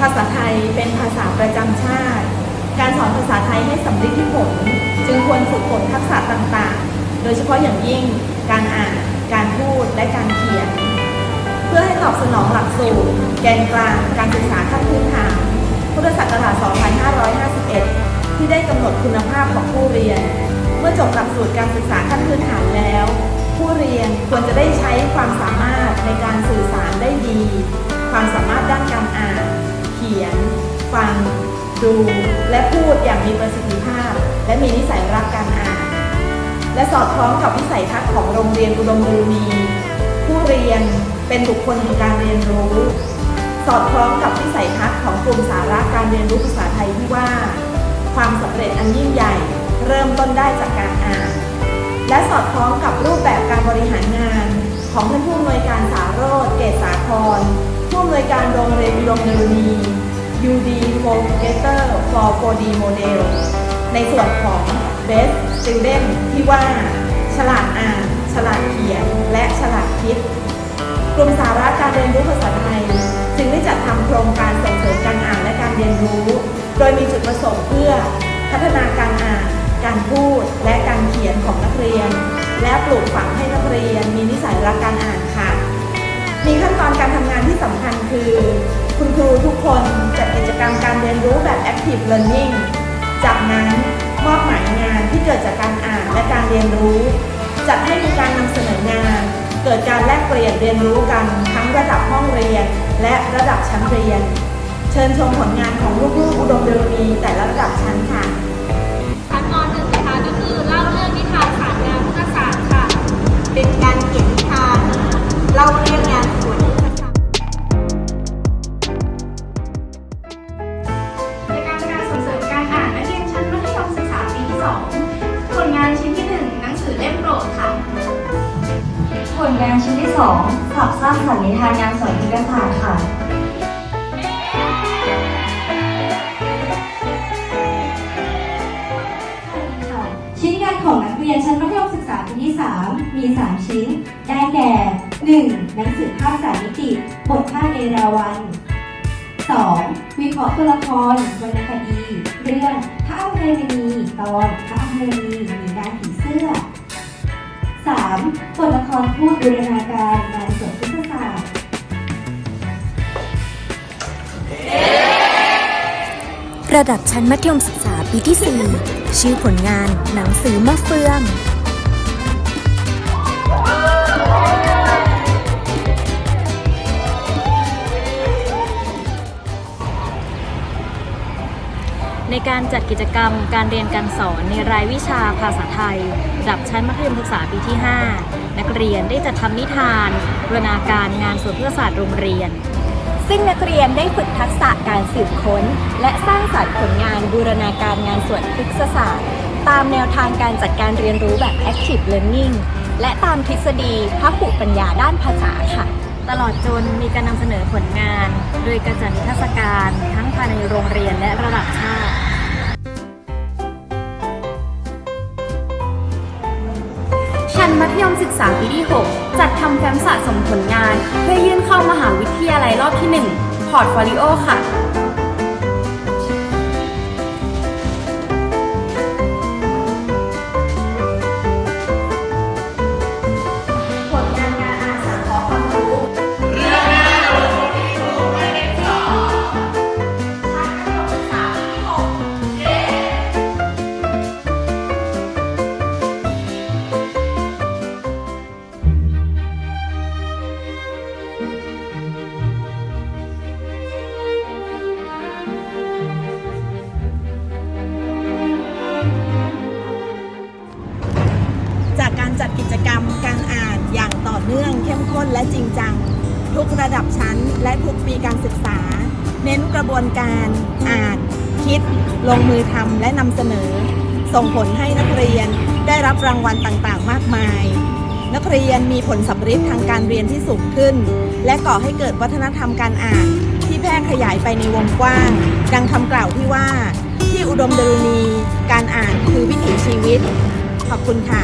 ภาษาไทยเป็นภาษาประจำชาติ การสอนภาษาไทยให้สำเร็จที่ผล จึงควรฝึกฝนทักษะต่างๆ โดยเฉพาะอย่างยิ่งการอ่าน การพูด และการเขียน เพื่อให้ตอบสนองหลักสูตร แกนกลาง การศึกษาขั้นพื้นฐาน พุทธศักราช 2551 ที่ได้กำหนดคุณภาพของผู้เรียน เมื่อจบหลักสูตรการศึกษาขั้นพื้นฐานแล้ว ผู้เรียนควรจะได้ใช้ความสามารถในการสื่อสารได้ดี ความสามารถด้านการอ่าน ขียน ฟัง ดู และพูดอย่างมีประสิทธิภาพ และมีนิสัยรักการอ่าน และสอดคล้องกับวิสัยทัศน์ของโรงเรียนอุดมบูรณีผู้เรียนเป็นบุคคลแห่งการเรียนรู้ สอดคล้องกับวิสัยทัศน์ของกลุ่มสาระการเรียนรู้ภาษาไทยที่ว่า ความสำเร็จอันยิ่งใหญ่ เริ่มต้นได้จากการอ่าน และสอดคล้องกับรูปแบบการบริหารงาน ของท่านผู้อำนวยการสาโรธเกษสาคร ผู้อำนวยการโรงเรียนอุดมบูรณี UD Forgator for 4D Model ในส่วนของ Best Student ที่ว่า ฉลาดอ่าน ฉลาดเขียน และฉลาดคิด กลุ่มสาระการเรียนรู้ภาษาไทย จึงได้จัดทำโครงการส่งเสริมการอ่านและการเรียนรู้ โดยมีจุดประสงค์เพื่อ พัฒนาการอ่าน การพูด และการเขียนของนักเรียน และปลูกฝังให้นักเรียนมีนิสัยรักการอ่านค่ะ มีขั้นตอนการทำงานที่สำคัญคือ คุณครูทุกคนจัดกิจกรรมการเรียนรู้แบบ active learning จากนั้นมอบหมายงานที่เกิดจากการอ่านและการเรียนรู้ จัดให้มีการนำเสนองาน เกิดการแลกเปลี่ยนเรียนรู้กันทั้งระดับห้องเรียน และระดับชั้นเรียน เชิญชมผลงานของลูกๆอุดมเดรีแต่ละระดับชั้นค่ะ ลงานชิ้นที่2สับสร้างสรรค์นิทานงานสอนพุทธศาสตร์ค่ะ ชิ้นงานของนักเรียนชั้นมัธยมศึกษาปีที่ 3 มี 3 ชิ้น ได้แก่ 1. หนังสือภาพสามมิติ บทภาคเอราวัณ 2. วิเคราะห์ตัวละครวรรณคดี เรื่องพระอภัยมณีตอนพระอภัยมณีหนีนางผีเสื้อ 3. บทละครพูดบูรณาการงานสวนพุทธศาสตร์ระดับชั้นมัธยมศึกษาปีที่ 4 ชื่อผลงานหนังสือมะเฟือง การจัดกิจกรรมการเรียนการสอนในรายวิชาภาษาไทยระดับชั้นมัธยมศึกษาปีที่ 5 นักเรียนได้จัดทำนิทานบรณาการงานสวนพฤกษศาสตร์โรงเรียน ซึ่งนักเรียนได้ฝึกทักษะการสืบค้น และสร้างสรรค์ผลงานบูรณาการงานสวนพฤกษศาสตร์ ตามแนวทางการจัดการเรียนรู้แบบ active learning และตามทฤษฎีพหุปัญญาด้านภาษาค่ะตลอดจนมีการนำเสนอผลงาน โดยการจัดนิทรรศการทั้งภายในโรงเรียนและระดับ ยมศึกษาปีที่ 6 จัดทำแฟ้มสะสมผลงาน เพื่อยื่นเข้ามหาวิทยาลัยรอบที่ 1 พอร์ตโฟลิโอค่ะ และจริงจัง ทุกระดับชั้นและทุกปีการศึกษา เน้นกระบวนการอ่าน คิด ลงมือทำและนำเสนอ ส่งผลให้นักเรียนได้รับรางวัลต่างๆ มากมาย นักเรียนมีผลสำเร็จทางการเรียนที่สูงขึ้น และก่อให้เกิดวัฒนธรรมการอ่าน ที่แพร่ขยายไปในวงกว้าง ดังคำกล่าวที่ว่า ที่อุดมดรุณีการอ่านคือวิถีชีวิต ขอบคุณค่ะ